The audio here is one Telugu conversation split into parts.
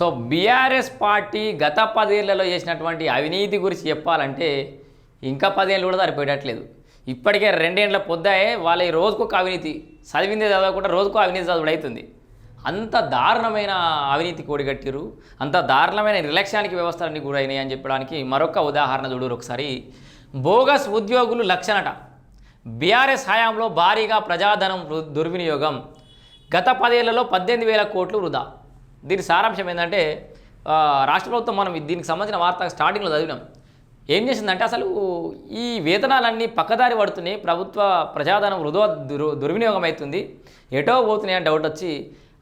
సో బీఆర్ఎస్ పార్టీ గత పదేళ్ళలో చేసినటువంటి అవినీతి గురించి చెప్పాలంటే ఇంకా పదేళ్ళు కూడా సరిపోయేటట్లేదు. ఇప్పటికే రెండేళ్ళ పొద్దాయే వాళ్ళ ఈ రోజుకొక అవినీతి చదివిందే చదవకుండా రోజుకు అవినీతి చదువుడు అవుతుంది అంత దారుణమైన అవినీతి కోడిగట్టిరు అంత దారుణమైన నిర్లక్ష్యానికి వ్యవస్థలన్నీ గురైనాయి అని చెప్పడానికి మరొక ఉదాహరణ చూడరు ఒకసారి. బోగస్ ఉద్యోగులు లక్షణట. బీఆర్ఎస్ హయాంలో భారీగా ప్రజాధనం దుర్వినియోగం. గత పదేళ్ళలో పద్దెనిమిది వేల కోట్లు వృధా. దీని సారాంశం ఏంటంటే రాష్ట్ర ప్రభుత్వం మనం దీనికి సంబంధించిన వార్త స్టార్టింగ్లో చదివినాం. ఏం చేసిందంటే అసలు ఈ వేతనాలన్నీ పక్కదారి పడుతున్నాయి ప్రభుత్వ ప్రజాధనం వృధా దుర్ దుర్వినియోగం అవుతుంది ఎటో పోతున్నాయి అని డౌట్ వచ్చి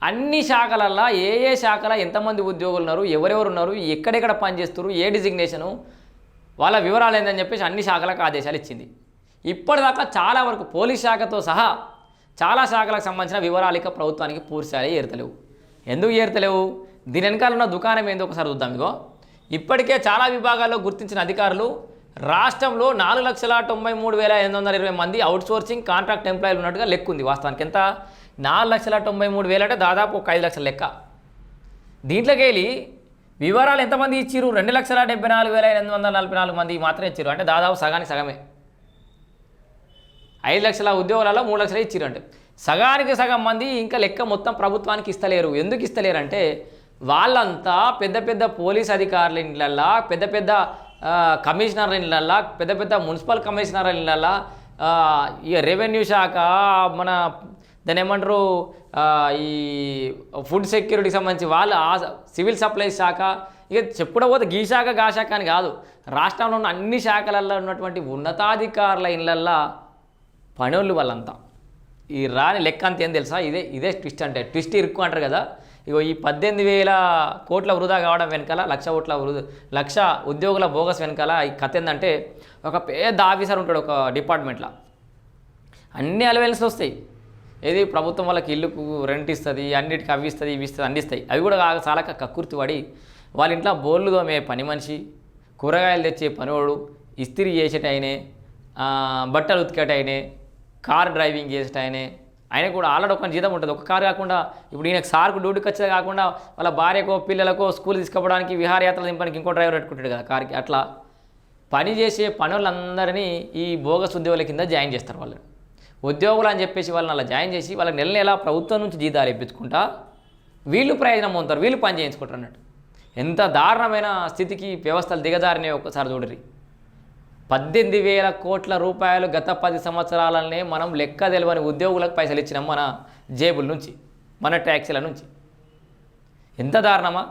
అన్ని శాఖలల్లో ఏ ఏ శాఖల ఎంతమంది ఉద్యోగులు ఉన్నారు ఎవరెవరు ఉన్నారు ఎక్కడెక్కడ పనిచేస్తారు ఏ డిజిగ్నేషను వాళ్ళ వివరాలు ఏందని చెప్పేసి అన్ని శాఖలకు ఆదేశాలు ఇచ్చింది. ఇప్పటిదాకా చాలా వరకు పోలీస్ శాఖతో సహా చాలా శాఖలకు సంబంధించిన వివరాలు ఇక ప్రభుత్వానికి పూర్తిస్థాయి ఏర్తలేవు. ఎందుకు చేరతలేవు? దీని వెనకాల ఉన్న దుకాణం ఏందో ఒకసారి చూద్దాం ఇగో. ఇప్పటికే చాలా విభాగాల్లో గుర్తించిన అధికారులు రాష్ట్రంలో నాలుగు లక్షల తొంభై మూడు వేల ఎనిమిది వందల ఇరవై మంది అవుట్సోర్సింగ్ కాంట్రాక్ట్ ఎంప్లాయీలు ఉన్నట్టుగా లెక్క ఉంది వాస్తవానికి. ఎంత? నాలుగు లక్షల తొంభై మూడు వేలు అంటే దాదాపు ఒక ఐదు లక్షల లెక్క. దీంట్లోకి వెళ్ళి వివరాలు ఎంతమంది ఇచ్చిర్రు? రెండు లక్షల డెబ్బై నాలుగు వేల ఎనిమిది వందల నలభై నాలుగు మంది మాత్రమే ఇచ్చారు అంటే దాదాపు సగానికి సగమే. ఐదు లక్షల ఉద్యోగాలలో మూడు లక్షలే ఇచ్చిర్రు అంటే. సగానికి సగం మంది ఇంకా లెక్క మొత్తం ప్రభుత్వానికి ఇస్తలేరు. ఎందుకు ఇస్తలేరు అంటే వాళ్ళంతా పెద్ద పెద్ద పోలీస్ అధికారుల ఇళ్ళల్లో పెద్ద పెద్ద కమిషనర్ ఇళ్ళల్లో పెద్ద పెద్ద మున్సిపల్ కమిషనర్ ఇళ్ళల్లో ఈ రెవెన్యూ శాఖ మన దాని ఏమంటారు ఈ ఫుడ్ సెక్యూరిటీకి సంబంధించి వాళ్ళు ఆ సివిల్ సప్లైస్ శాఖ ఇక చెప్పుడ పోతే గీ శాఖ గా శాఖ అని కాదు. రాష్ట్రంలో ఉన్న అన్ని శాఖలలో ఉన్నటువంటి ఉన్నతాధికారుల ఇళ్ళల్లో పనులు వాళ్ళంతా. ఈ రాని లెక్క అంత ఏం తెలుసా? ఇదే ఇదే ట్విస్ట్ అంటే ట్విస్ట్ ఇరుక్కు అంటారు కదా? ఇగో ఈ పద్దెనిమిది వేల కోట్ల వృధా కావడం వెనకాల లక్ష కోట్ల వృధా లక్ష ఉద్యోగుల బోగస్ వెనకాల ఈ కథ ఏంటంటే ఒక పెద్ద ఆఫీసర్ ఉంటాడు ఒక డిపార్ట్మెంట్లో. అన్ని అలవెన్స్లు వస్తాయి. ఏది ప్రభుత్వం వాళ్ళకి ఇల్లుకు రెంట్ ఇస్తుంది అన్నిటికి అవి ఇస్తుంది ఇవి ఇస్తుంది అందిస్తాయి అవి కూడా చాలా కక్కుర్తి పడి వాళ్ళ ఇంట్లో బోర్లు తోమే పని మనిషి కూరగాయలు తెచ్చే పనివాడు ఇస్త్రీ చేసేటైనే బట్టలు ఉతికేటైనే కార్ డ్రైవింగ్ చేసేటైనే ఆయన. కూడా ఆల్రెడీ ఒక జీతం ఉంటుంది. ఒక కారు కాకుండా ఇప్పుడు ఈయనకు సార్కు డ్యూటీకి వచ్చేది కాకుండా వాళ్ళ భార్యకో పిల్లలకో స్కూల్ తీసుకుపోవడానికి విహారయాత్రలు దింపడానికి ఇంకో డ్రైవర్ పెట్టుకుంటాడు కదా కార్కి. అట్లా పని చేసే పనులందరినీ ఈ బోగస్ ఉద్యోగుల కింద జాయిన్ చేస్తారు వాళ్ళు. ఉద్యోగులు అని చెప్పేసి వాళ్ళని అలా జాయిన్ చేసి వాళ్ళకి నెల నెల ప్రభుత్వం నుంచి జీతాలు ఇప్పించుకుంటా వీళ్ళు ప్రయోజనం పొందుతారు వీళ్ళు పని చేయించుకుంటారు అన్నట్టు. ఎంత దారుణమైన స్థితికి వ్యవస్థలు దిగజారినాయి ఒక్కసారి చూడరి. పద్దెనిమిది వేల కోట్ల రూపాయలు గత పది సంవత్సరాలనే మనం లెక్క తెలియని ఉద్యోగులకు పైసలు ఇచ్చినాం మన జేబుల నుంచి మన ట్యాక్సీల నుంచి. ఎంత దారుణమా?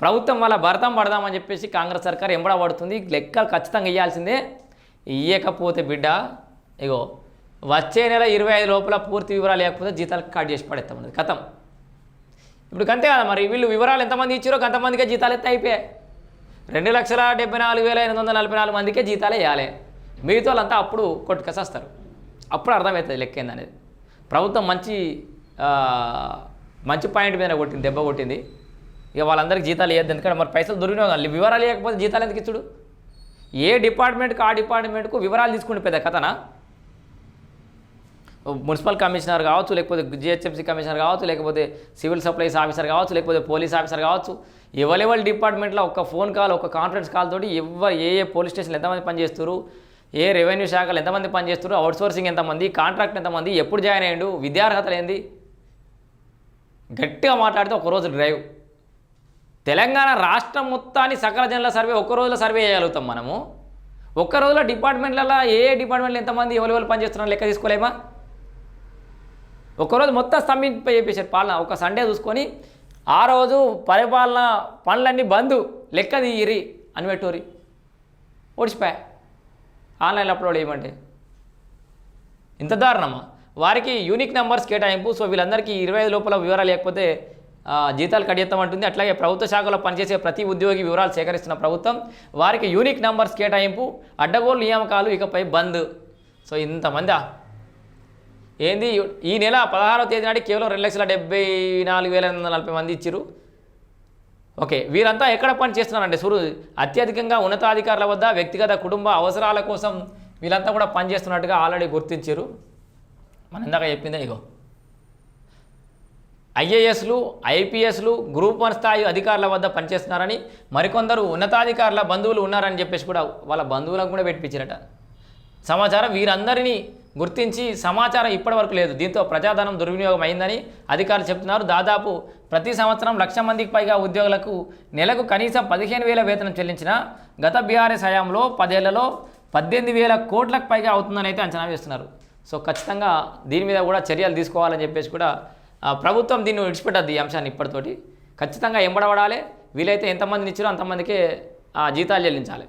ప్రభుత్వం వల్ల భరతం పడదామని చెప్పేసి కాంగ్రెస్ సర్కార్ ఎంబడ పడుతుంది. లెక్కలు ఖచ్చితంగా ఇవ్వాల్సిందే ఇయ్యకపోతే బిడ్డ ఇగో వచ్చే నెల ఇరవై ఐదు లోపల పూర్తి వివరాలు లేకపోతే జీతాలు కట్ చేసి పడేస్తామన్నది కథం. ఇప్పుడు అంతే కదా మరి వీళ్ళు వివరాలు ఎంతమంది ఇచ్చారో అంతమందికే జీతాలు ఎత్తే అయిపోయాయి. రెండు లక్షల డెబ్బై నాలుగు వేల ఎనిమిది వందల నలభై నాలుగు మందికే జీతాలు వేయాలి మిగతా వాళ్ళంతా అప్పుడు కొట్టుకసేస్తారు అప్పుడు అర్థమవుతుంది లెక్క ఏందనేది. ప్రభుత్వం మంచి మంచి పాయింట్ మీద కొట్టింది దెబ్బ కొట్టింది. ఇక వాళ్ళందరికీ జీతాలు వేయద్దు ఎందుకంటే మరి పైసలు దొరికినాయి వివరాలు లేకపోతే జీతాలు ఎందుకు ఇచ్చుడు? ఏ డిపార్ట్మెంట్కి ఆ డిపార్ట్మెంట్కు వివరాలు తీసుకుంటే పెద్ద కథనా? మున్సిపల్ కమిషనర్ కావచ్చు లేకపోతే జిహెచ్ఎంసీ కమిషనర్ కావచ్చు లేకపోతే సివిల్ సప్లైస్ ఆఫీసర్ కావచ్చు లేకపోతే పోలీస్ ఆఫీసర్ కావచ్చు ఎవరెవరి డిపార్ట్మెంట్లో ఒక ఫోన్ కాల్ ఒక కాన్ఫరెన్స్ కాల్ తోటి ఎవరు ఏ ఏ పోలీస్ స్టేషన్లు ఎంతమంది పనిచేస్తారు ఏ రెవెన్యూ శాఖలు ఎంతమంది పనిచేస్తారు అవుట్సోర్సింగ్ ఎంతమంది కాంట్రాక్ట్ ఎంతమంది ఎప్పుడు జాయిన్ అయ్యిండు విద్యార్హతలు ఏంది? గట్టిగా మాట్లాడితే ఒకరోజు డ్రైవ్. తెలంగాణ రాష్ట్రం మొత్తాన్ని సకల జనుల సర్వే ఒక్క రోజులో సర్వే చేయగలుగుతాం మనము. ఒక్క రోజులో డిపార్ట్మెంట్లలో ఏ డిపార్ట్మెంట్లో ఎంతమంది ఎవరెవరు పనిచేస్తున్నారో లెక్క తీసుకోలేమా? ఒక్కరోజు మొత్తం స్తంభింప చేసేసారు పాలన. ఒక సండే చూసుకొని ఆ రోజు పరిపాలన పనులన్నీ బంద్. లెక్క తీయరి అని పెట్టుకోరి ఓడిచిపోయా. ఆన్లైన్లో అప్లోడ్ చేయమంటే. ఇంత దారుణమా? వారికి యూనిక్ నెంబర్స్ కేటాయింపు. సో వీళ్ళందరికీ ఇరవై ఐదు లోపల వివరాలు లేకపోతే జీతాలు కడియెత్తామంటుంది అట్లాగే ప్రభుత్వ శాఖలో పనిచేసే ప్రతి ఉద్యోగి వివరాలు సేకరిస్తున్న ప్రభుత్వం వారికి యూనిక్ నెంబర్స్ కేటాయింపు అడ్డగోలు నియామకాలు ఇకపై బంద్. సో ఇంతమంది? ఏంది? ఈ నెల పదహారవ తేదీ నాటి కేవలం రెండు లక్షల డెబ్బై నాలుగు వేల ఎనిమిది వందల నలభై మంది ఇచ్చారు ఓకే వీరంతా ఎక్కడ పని చేస్తున్నారంటే సురు అత్యధికంగా ఉన్నతాధికారుల వద్ద వ్యక్తిగత కుటుంబ అవసరాల కోసం వీళ్ళంతా కూడా పనిచేస్తున్నట్టుగా ఆల్రెడీ గుర్తించారు మనం ఇందాక చెప్పిందే ఇగో. ఐఏఎస్లు ఐపీఎస్లు గ్రూప్ వన్ స్థాయి అధికారుల వద్ద పనిచేస్తున్నారని మరికొందరు ఉన్నతాధికారుల బంధువులు ఉన్నారని చెప్పేసి కూడా వాళ్ళ బంధువులకు కూడా పెట్టించారట సమాచారం వీరందరినీ గుర్తించి సమాచారం ఇప్పటివరకు లేదు. దీంతో ప్రజాధనం దుర్వినియోగం అయిందని అధికారులు చెప్తున్నారు దాదాపు ప్రతి సంవత్సరం లక్ష మందికి పైగా ఉద్యోగులకు నెలకు కనీసం పదిహేను వేల వేతనం చెల్లించిన గత బీఆర్ఎస్ హయాంలో పదేళ్ళలో పద్దెనిమిది వేల కోట్లకు పైగా అవుతుందని అయితే అంచనా వేస్తున్నారు. సో ఖచ్చితంగా దీని మీద కూడా చర్యలు తీసుకోవాలని చెప్పేసి కూడా ప్రభుత్వం దీన్ని విడిచిపెట్టద్దు ఈ అంశాన్ని ఇప్పటితోటి. ఖచ్చితంగా ఎంబడబడాలి. వీలైతే ఎంతమందిని ఇచ్చారో అంతమందికే ఆ జీతాలు చెల్లించాలి.